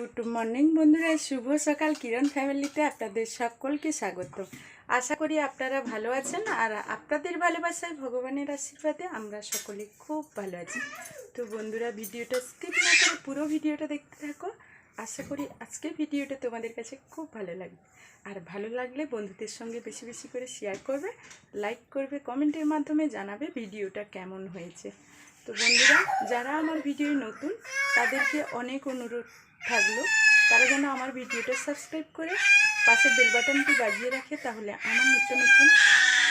Good morning বন্ধুরা, শুভ সকাল। কিরণ ফ্যামিলিতে আপনাদের সকলকে স্বাগত। আশা করি আপনারা ভালো আছেন আর আপনাদের ভালোবাসায় ভগবানের আশীর্বাদে আমরা সকলে খুব ভালো আছি। তো বন্ধুরা, ভিডিওটা স্কিপ না করে পুরো ভিডিওটা দেখতে থাকো। আশা করি আজকের ভিডিওটা তোমাদের কাছে খুব ভালো লাগবে। আর ভালো লাগলে বন্ধুদের সঙ্গে বেশি বেশি করে শেয়ার করবে লাইক করবে, কমেন্টের মাধ্যমে জানাবে ভিডিওটা কেমন হয়েছে। তো বন্ধুরা, যারা আমার ভিডিও নতুন, তাদেরকে অনেক অনুরোধ থাকল, তারা যেন আমার ভিডিওটা সাবস্ক্রাইব করে পাশে বেল বাটনটি বাজিয়ে রাখে, তাহলে আমার নতুন নতুন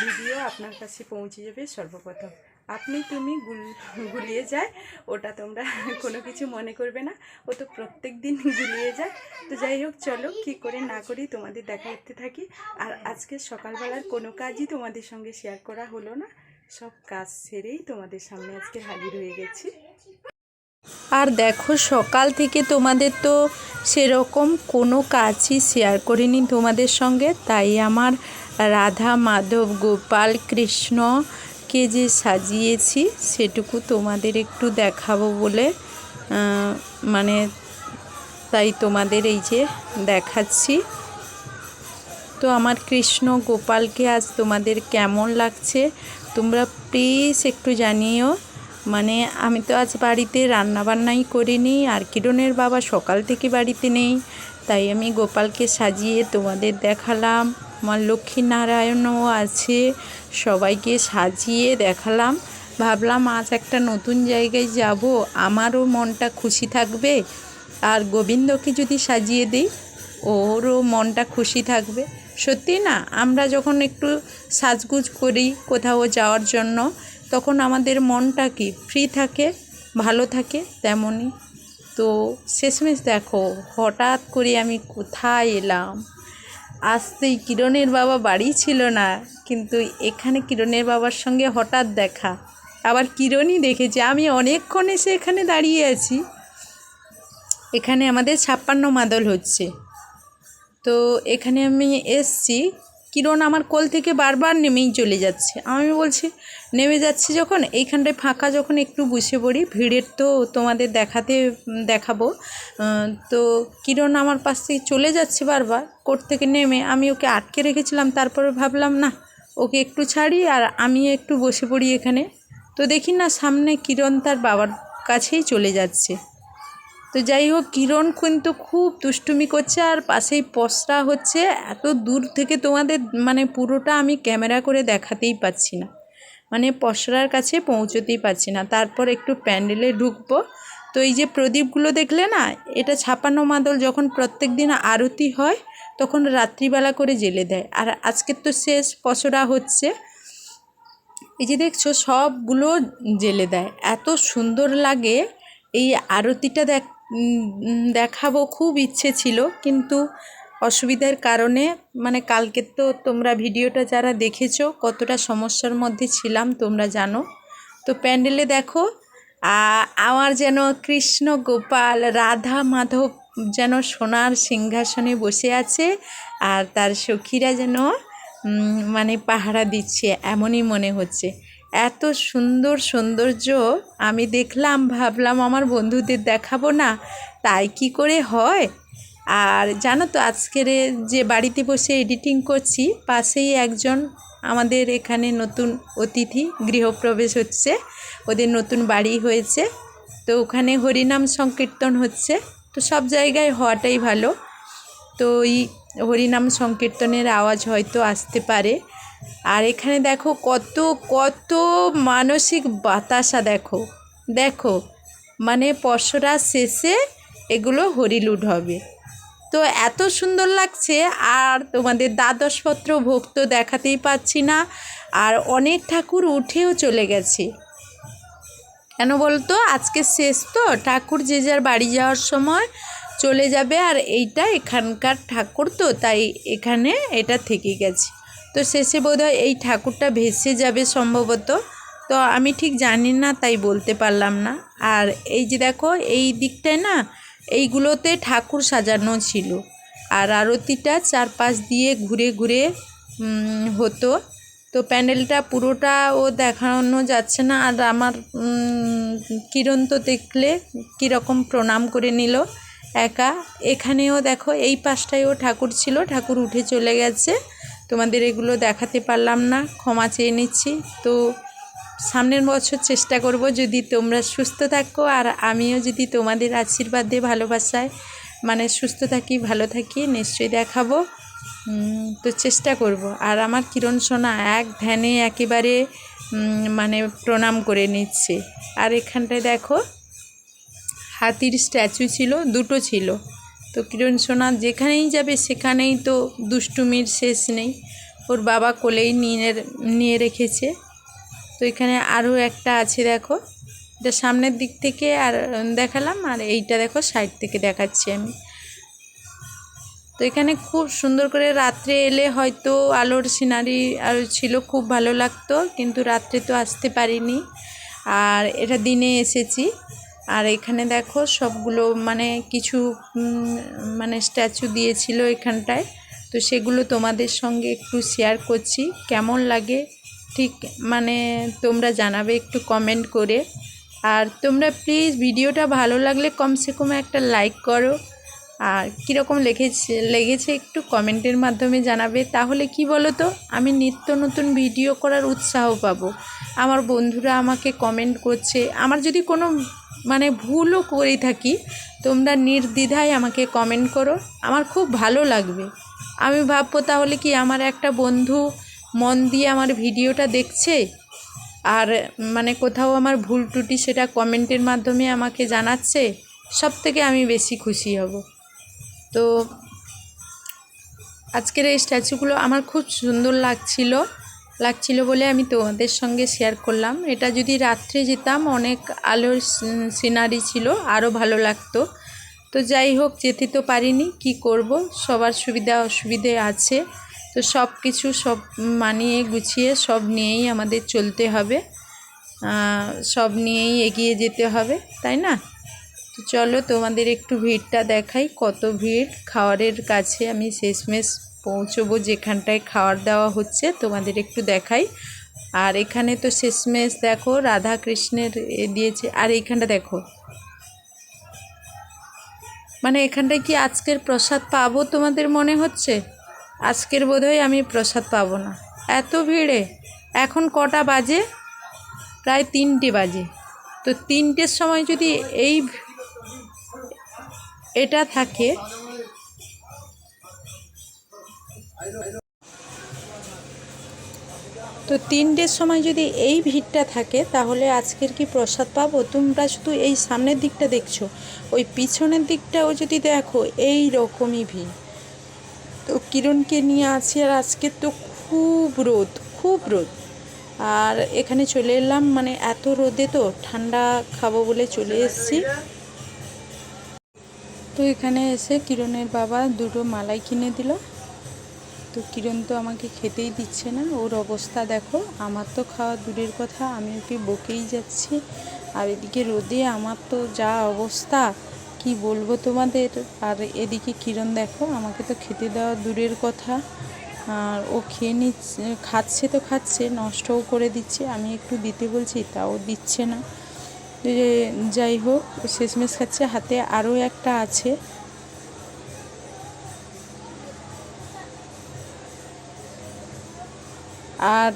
ভিডিও আপনার কাছে পৌঁছে যাবে সর্বপ্রথম। আপনি, তুমি গুল, গুলিয়ে যায়, ওটা তোমরা কোনো কিছু মনে করবে না, ও তো প্রত্যেক দিন গুলিয়ে যায়। তো যাই হোক, চলো কী করে না করি তোমাদের দেখা করতে থাকি। আর আজকে সকালবেলার কোনো কাজই তোমাদের সঙ্গে শেয়ার করা হলো না। সব কাজ সেরেই তোমাদের সামনে আজকে হাজির হয়ে গেছি। আর দেখো, সকাল থেকে তোমাদের তো সেরকম কোনো কাজই শেয়ার করিনি তোমাদের সঙ্গে। তাই আমার রাধা, মাধব, গোপাল, কৃষ্ণকে যে সাজিয়েছি, সেটুকু তোমাদের একটু দেখাবো বলে মানে তাই তোমাদের এই যে দেখাচ্ছি। তো আমার কৃষ্ণ, গোপালকে আজ তোমাদের কেমন লাগছে, তোমরা প্লিজ একটু জানিও। মানে আমি তো আজ বাড়িতে রান্নাবান্নাই করিনি, আর কিরণের বাবা সকাল থেকে বাড়িতে নেই, তাই আমি গোপালকে সাজিয়ে তোমাদের দেখালাম। আমার লক্ষ্মীনারায়ণও আছে, সবাইকে সাজিয়ে দেখালাম। ভাবলাম আজ একটা নতুন জায়গায় যাব, আমারও মনটা খুশি থাকবে। আর গোবিন্দকে যদি সাজিয়ে দিই, ওরও মনটা খুশি থাকবে। সত্যি না, আমরা যখন একটু সাজগুজ করি কোথাও যাওয়ার জন্য তখন আমাদের মনটা কি ফ্রি থাকে, ভালো থাকে তেমনই। তো শেষমেশ দেখো, হঠাৎ করে আমি কোথায় এলাম? আসতেই কিরণের বাবা বাড়ি ছিল না, কিন্তু এখানে কিরণের বাবার সঙ্গে হঠাৎ দেখা। আবার কিরণই দেখেছে, আমি অনেকক্ষণ এসে এখানে দাঁড়িয়ে আছি। এখানে আমাদের ছাপ্পান্ন মাদল হচ্ছে। তো এখানে আমি এসছি কিরণ আমার কোল থেকে বারবার নেমেই চলে যাচ্ছে। আমি বলছি, নেমে যাচ্ছি যখন? এইখানটায় ফাঁকা যখন একটু বসে পড়ি, ভিড়ের তো তোমাদের দেখাতে দেখাবো। তো কিরণ আমার পাশ থেকে চলে যাচ্ছে বারবার কোর্ট থেকে নেমে। আমি ওকে আটকে রেখেছিলাম, তারপরে ভাবলাম, না, ওকে একটু ছাড়ি আর আমি একটু বসে পড়ি এখানে। তো দেখি না, সামনে কিরণ তার বাবার কাছেই চলে যাচ্ছে। তো যাই হোক, কিরণ কিন্তু খুব দুষ্টুমি করছে আর পাশেই পসরা হচ্ছে। এত দূর থেকে তোমাদের মানে পুরোটা আমি ক্যামেরা করে দেখাতেই পাচ্ছি না। মানে পসরার কাছে পৌঁছতেই পারছি না। তারপর একটু প্যান্ডেলে ঢুকবো। তো এই যে প্রদীপগুলো দেখলে না, এটা ছাপানো মাদল যখন প্রত্যেক দিন আরতি হয়, তখন রাত্রিবেলা করে জেলে দেয়। আর আজকের তো শেষ পসরা হচ্ছে। এই যে দেখছ, সবগুলো জেলে দেয়। এত সুন্দর লাগে এই আরতিটা দেখ দেখাবো, খুব ইচ্ছে ছিল। কিন্তু অসুবিধার কারণে মানে কালকে তো তোমরা ভিডিওটা যারা দেখেছ, কতটা সমস্যার মধ্যে ছিলাম তোমরা জানো। তো প্যান্ডেলে দেখো আমার যেন কৃষ্ণ গোপাল, রাধা মাধব যেন সোনার সিংহাসনে বসে আছে, আর তার সখীরা যেন মানে পাহারা দিচ্ছে, এমনই মনে হচ্ছে। এত সুন্দর সৌন্দর্য আমি দেখলাম, ভাবলাম আমার বন্ধুদের দেখাবো না, তাই কি করে হয়? আর জানো তো, আজকের যে বাড়িতে বসে এডিটিং করছি, পাশেই একজন আমাদের এখানে নতুন অতিথি গৃহপ্রবেশ হচ্ছে, ওদের নতুন বাড়ি হয়েছে, তো ওখানে হরিনাম সংকীর্তন হচ্ছে, তো সব জায়গায় হওয়াটাই ভালো। তো এই হরিনাম সংকীর্তনের আওয়াজ হয়তো আসতে পারে। আর এখানে দেখো কত কত মানসিক বাতাসা দেখো। দেখো মানে পশরা শেষে এগুলো হরিলুট হবে। তো এত সুন্দর লাগছে, আর তোমাদের দ্বাদশপত্র ভোগ তো দেখাতেই পাচ্ছি না, আর অনেক ঠাকুর উঠেও চলে গেছে। কেন বলতো? আজকে শেষ তো, ঠাকুর যে যার বাড়ি যাওয়ার সময় চলে যাবে, আর এইটা এখানকার ঠাকুর তো, তাই এখানে এটা থেকে গেছে। তো শেষে বোধহয় এই ঠাকুরটা ভেসে যাবে সম্ভবত। তো আমি ঠিক জানি না, তাই বলতে পারলাম না। আর এই যে দেখো, এই দিকটায় না, এইগুলোতে ঠাকুর সাজানো ছিল। আর আরতিটা চারপাশ দিয়ে ঘুরে ঘুরে হতো। তো প্যান্ডেলটা পুরোটা ও দেখানো যাচ্ছে না। আর আমার কিরণ তো দেখলে কীরকম প্রণাম করে নিল একা। এখানেও দেখো, এই পাশটায়ও ঠাকুর ছিল। ঠাকুর উঠে চলে গেছে। তোমাদের এগুলো দেখাতে পারলাম না, ক্ষমা চেয়ে নিচ্ছি। তো সামনের বছর চেষ্টা করব যদি তোমরা সুস্থ থাকো আর আমিও যদি তোমাদের আশীর্বাদে, ভালোবাসায় মানে সুস্থ থাকি, ভালো থাকি, নিশ্চয়ই দেখাবো। তো চেষ্টা করব। আর আমার কিরণ সোনা এক ধ্যানে একেবারে মানে প্রণাম করে নিচ্ছে। আর এখানটায় দেখো, হাতির স্ট্যাচু ছিল, দুটো ছিল। তো কিরণ সোনা, যেখানেই যাবে সেখানেই তো দুষ্টুমির শেষ নেই। ওর বাবা কোলেই নিয়ে নিয়ে রেখেছে। তো এখানে আরও একটা আছে দেখো। এটা সামনের দিক থেকে আর দেখালাম, আর এইটা দেখো সাইড থেকে দেখাচ্ছি আমি। তো এখানে খুব সুন্দর করে রাত্রে এলে হয়তো আলোর সিনারি আর ছিল, খুব ভালো লাগতো, কিন্তু রাত্রে তো আসতে পারিনি। আর এটা দিনে এসেছি। আর এখানে দেখো সবগুলো মানে কিছু মানে স্ট্যাচু দিয়েছিল এখানটায়। তো সেগুলো তোমাদের সঙ্গে একটু শেয়ার করছি। কেমন লাগে? ঠিক মানে তোমরা জানাবে একটু কমেন্ট করে। আর তোমরা প্লিজ ভিডিওটা ভালো লাগলে কমসে কম একটা লাইক করো। আর কীরকম লেগেছে লেগেছে একটু কমেন্টের মাধ্যমে জানাবে। তাহলে কি বলো তো আমি নিত্য নতুন ভিডিও করার উৎসাহ পাবো। আমার বন্ধুরা আমাকে কমেন্ট করছে। আমার যদি কোনো মানে ভুলও করে থাকি। তোমরা নির্দ্বিধায় আমাকে কমেন্ট করো। আমার খুব ভালো লাগবে। আমি ভাববো তাহলে কি আমার একটা বন্ধু মন দিয়ে আমার ভিডিওটা দেখছে? আর মানে কোথাও আমার ভুল ত্রুটি সেটা কমেন্টের মাধ্যমে আমাকে জানাচ্ছে সব থেকে আমি বেশি খুশি হব। তো আজকের এই স্ট্যাচুগুলো আমার খুব সুন্দর লাগছিল। লাগছিল বলে আমি তোমাদের সঙ্গে শেয়ার করলাম। এটা যদি রাত্রে যেতাম, অনেক আলোর সিনারি ছিল আরও ভালো লাগতো। তো যাই হোক, যেতে তো পারিনি, কি করব? সবার সুবিধা অসুবিধে আছে। তো সব কিছু সব মানিয়ে গুছিয়ে সব নিয়েই আমাদের চলতে হবে। সব নিয়েই এগিয়ে যেতে হবে, তাই না? তো চলো তোমাদের একটু ভিড়টা দেখাই। কত ভিড়? খাওয়ারের কাছে আমি শেষমেশ পৌঁছবো যেখানটায় খাওয়ার দেওয়া হচ্ছে, তোমাদের একটু দেখাই। আর এখানে তো শেষমেশ দেখো রাধা কৃষ্ণের দিয়েছে, আর এইখানটা দেখো। মানে এখানটায় কি আজকের প্রসাদ পাবো তোমাদের মনে হচ্ছে? আজকের বোধহয় আমি প্রসাদ পাবো না। এত ভিড়ে, এখন কটা বাজে? প্রায় তিনটে বাজে। তো তিনটের সময় যদি এই এটা থাকে তো তিনটের সময় যদি এই ভিড়টা থাকে, তাহলে আজকের কি প্রসাদ পাবো? তোমরা শুধু এই সামনের দিকটা দেখছ। ওই পিছনের দিকটাও যদি দেখো, এই রকমই ভিড়। তো কিরণকে নিয়ে আছি আর আজকে তো খুব রোদ খুব রোদ। আর এখানে চলে এলাম মানে এত রোদে তো ঠান্ডা খাব বলে চলে এসেছি। তো এখানে এসে কিরণের বাবা দুটো মালাই কিনে দিল। তো কিরণ তো আমাকে খেতেই দিচ্ছে না। ওর অবস্থা দেখো, আমার তো খাওয়া দূরের কথা, আমি ওকে বকেই যাচ্ছি। আর এদিকে রোদে আমার তো যা অবস্থা, কি বলব তোমাদের? আর এদিকে কিরণ দেখো, আমাকে তো খেতে দেওয়া দূরের কথা। আর ও খেয়ে নিচ্ছে, খাচ্ছে তো খাচ্ছে, নষ্টও করে দিচ্ছে। আমি একটু দিতে বলছি, তাও দিচ্ছে না। যাই হোক, শেষমেশ খাচ্ছে। হাতে আরও একটা আছে। আর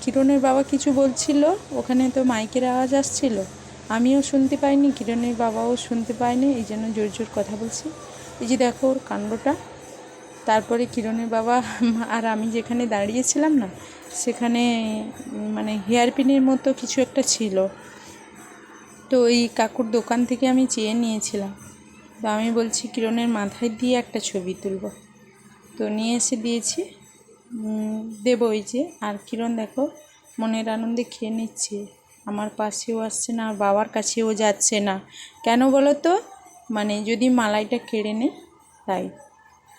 কিরণের বাবা কিছু বলছিল? ওখানে তো মাইকের আওয়াজ আসছিল। আমিও শুনতে পাইনি, কিরণের বাবাও শুনতে পায়নি, এই জন্য জোর জোর কথা বলছি। এই যে দেখো ওর কাণ্ডটা। তারপরে কিরণের বাবা আর আমি যেখানে দাঁড়িয়েছিলাম না, সেখানে মানে হেয়ার পিনের মতো কিছু একটা ছিল। তো ওই কাকুর দোকান থেকে আমি চেয়ে নিয়েছিলাম। তো আমি বলছি, কিরণের মাথায় দিয়ে একটা ছবি তুলব। তো নিয়ে এসে দিয়েছি। দেবো ওই যে। আর কিরণ দেখো, মনের আনন্দে খেয়ে নিচ্ছে। আমার পাশেও আসছে না আর বাবার কাছেও যাচ্ছে না। কেন বলো তো? মানে যদি মালাইটা কেড়ে নে, তাই।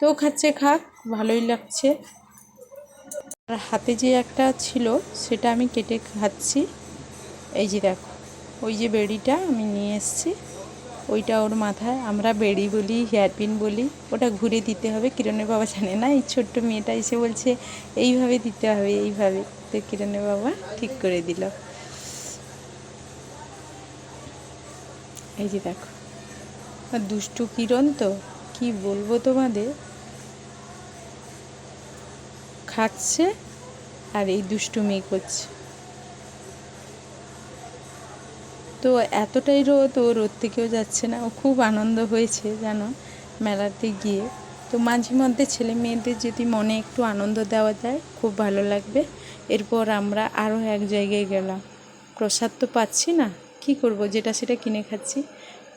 তো খাচ্ছে, খাক, ভালোই লাগছে। আর হাতে যে একটা ছিল, সেটা আমি কেটে খাচ্ছি। এই যে দেখো, ওই যে বেড়িটা আমি নিয়ে এসেছি। ওইটা ওর মাথায়। আমরা বেড়ি বলি, হেয়ারপিন বলি, ওটা ঘুরে দিতে হবে। কিরণের বাবা জানে না, এই ছোট্ট মেয়েটা এসে বলছে, এইভাবে দিতে হবে, এইভাবে। তো কিরণের বাবা ঠিক করে দিল। এই যে দেখো। আর দুষ্টু কিরণ তো, কি বলব তোমাদের? খাচ্ছে আর এই দুষ্টুমি করছে। তো এতটাই রোদ, ও রোদ থেকেও যাচ্ছে না। ও খুব আনন্দ হয়েছে, জানো, মেলাতে গিয়ে। তো মাঝে মধ্যে ছেলে মেয়েদের যদি মনে একটু আনন্দ দেওয়া যায়, খুব ভালো লাগবে। এরপর আমরা আরও এক জায়গায় গেলাম। প্রসাদ তো পাচ্ছি না, কি করব? যেটা সেটা কিনে খাচ্ছি।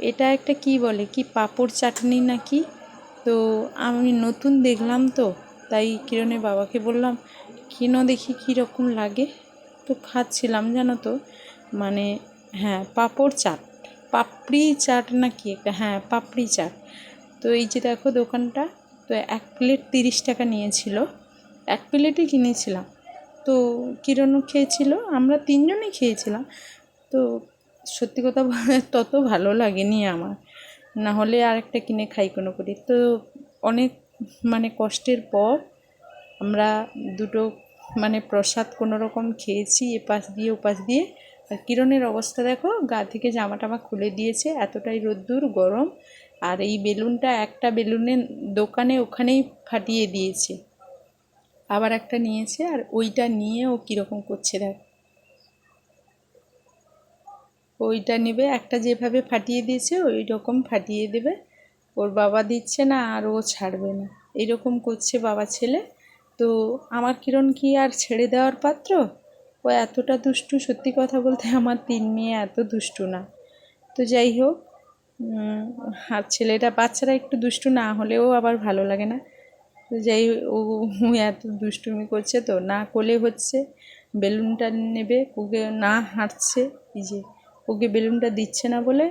এটা একটা কি বলে, কি পাপড় চাটনি না কি তো আমি নতুন দেখলাম তো, তাই কিরণের বাবাকে বললাম, কিনো দেখি কী রকম লাগে। তো খাচ্ছিলাম, জানো তো। মানে হ্যাঁ পাঁপড় চাট। পাপড়ি চাট না কি একটা? হ্যাঁ পাপড়ি চাট। তো এই যে দেখো দোকানটা, তো এক প্লেট তিরিশ টাকা নিয়েছিল। এক প্লেটই কিনেছিলাম। তো কিরণও খেয়েছিল, আমরা তিনজনই খেয়েছিলাম। তো সত্যি কথা তত ভালো লাগেনি আমার। না হলে আরেকটা কিনে খাই কোনো করি তো অনেক মানে কষ্টের পর আমরা দুটো মানে প্রসাদ কোনো রকম খেয়েছি, এপাশ দিয়ে ওপাশ দিয়ে আর কিরণের অবস্থা দেখো, গা থেকে জামা টামা খুলে দিয়েছে, এতটাই রোদ্দুর, গরম। আর এই বেলুনটা একটা বেলুনের দোকানে ওখানেই ফাটিয়ে দিয়েছে। আবার একটা নিয়েছে, আর ওইটা নিয়ে ও কীরকম করছে দেখ। ওইটা নেবে, একটা যেভাবে ফাটিয়ে দিয়েছে ওই রকম ফাটিয়ে দেবে। ওর বাবা দিচ্ছে না, আর ও ছাড়বে না। এরকম করছে বাবা ছেলে। তো আমার কিরণ কি আর ছেড়ে দেওয়ার পাত্র? ও এতটা দুষ্টু সত্যি কথা বলতে আমার তিন মেয়ে এত দুষ্টু না। তো যাই হোক আর ছেলেটা, বাচ্চারা একটু দুষ্টু না হলেও আবার ভালো লাগে না। তো যাই ও এত দুষ্টুমি করছে তো, না কোলে হচ্ছে, বেলুনটা নেবে, ওকে না হাঁটছে, এই যে ওকে বেলুনটা দিচ্ছে না বলে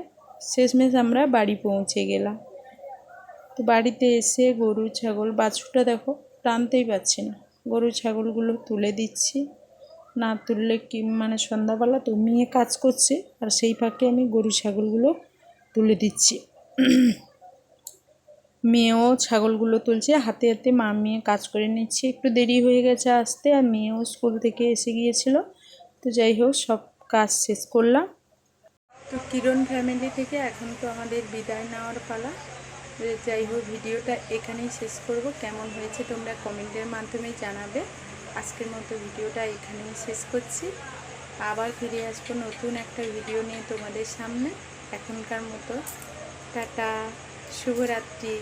শেষমেশ আমরা বাড়ি পৌঁছে গেলাম। তো বাড়িতে এসে গরু, ছাগল, বাছুরটা দেখো, টানতেই পারছি না। গরু, ছাগলগুলো তুলে দিচ্ছি। না তুললে কি মানে সন্ধ্যাবেলা তো মেয়ে কাজ করছে আর সেই ফাঁকে আমি গরু ছাগলগুলো তুলে দিচ্ছি। মেয়েও ছাগলগুলো তুলছে, হাতে হাতে মা মেয়ে কাজ করে নিচ্ছে। একটু দেরি হয়ে গেছে আসতে আর মেয়েও স্কুল থেকে এসে গিয়েছিল। তো যাই হোক, সব কাজ শেষ করলাম। তো কিরণ ফ্যামিলি থেকে এখন তো আমাদের বিদায় নেওয়ার পালা। যাই হোক, ভিডিওটা এখানেই শেষ করব। কেমন হয়েছে তোমরা কমেন্টের মাধ্যমে জানাবে। আজকের মতো ভিডিওটা এখানেই শেষ করছি। আবার ফিরে আসব নতুন একটা ভিডিও নিয়ে তোমাদের সামনে। এখনকার মতো টাটা, শুভরাত্রি।